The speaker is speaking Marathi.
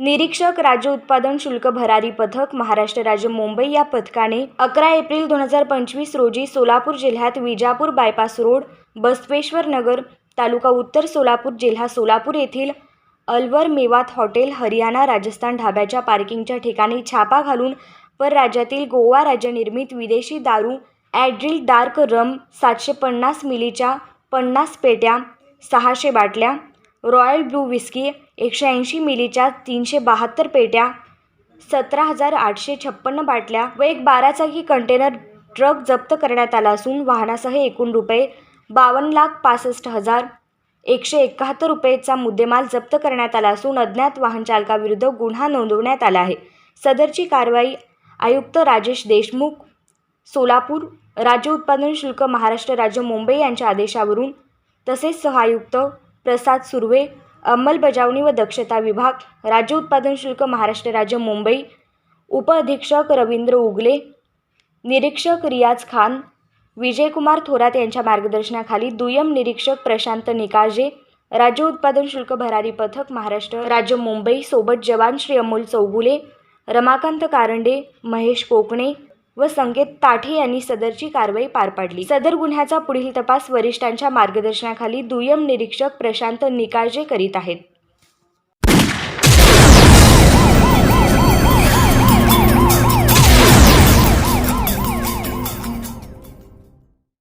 निरीक्षक राज्य उत्पादन शुल्क भरारी पथक महाराष्ट्र राज्य मुंबई या पथकाने अकरा एप्रिल दोन हजार पंचवीस रोजी सोलापूर जिल्ह्यात विजापूर बायपास रोड बसवेश्वर नगर तालुका उत्तर सोलापूर जिल्हा सोलापूर येथील अलवर मेवात हॉटेल हरियाणा राजस्थान ढाब्याच्या पार्किंगच्या ठिकाणी छापा घालून परराज्यातील गोवा राज्य निर्मित विदेशी दारू ॲड्रिल डार्क रम सातशे पन्नास मिलीच्या पन्नास पेट्या सहाशे बाटल्या रॉयल ब्लू विस्की एकशे ऐंशी मिलीच्या तीनशे बहात्तर पेट्या सतरा हजार आठशे छप्पन्न बाटल्या व एक बाराचाकी कंटेनर ट्रक जप्त करण्यात आला असून वाहनासह एकूण रुपये बावन्न लाख पासष्ट हजार एकशे एकाहत्तर रुपयेचा मुद्देमाल जप्त करण्यात आला असून अज्ञात वाहनचालकाविरुद्ध गुन्हा नोंदवण्यात आला आहे. सदरची कारवाई आयुक्त राजेश देशमुख सोलापूर राज्य उत्पादन शुल्क महाराष्ट्र राज्य मुंबई यांच्या आदेशावरून तसेच सहआयुक्त प्रसाद सुर्वे अंमलबजावणी व दक्षता विभाग राज्य उत्पादन शुल्क महाराष्ट्र राज्य मुंबई उपअधीक्षक रवींद्र उगले निरीक्षक रियाज खान विजयकुमार थोरात यांच्या मार्गदर्शनाखाली दुय्यम निरीक्षक प्रशांत निकाजे राज्य उत्पादन शुल्क भरारी पथक महाराष्ट्र राज्य मुंबई सोबत जवान श्री अमोल चौगुले रमाकांत कारंडे महेश कोकणे व संकेत ताठे यांनी सदरची कारवाई पार पाडली. सदर गुन्ह्याचा पुढील तपास वरिष्ठांच्या मार्गदर्शनाखाली दुय्यम निरीक्षक प्रशांत निकाळजे करीत आहेत.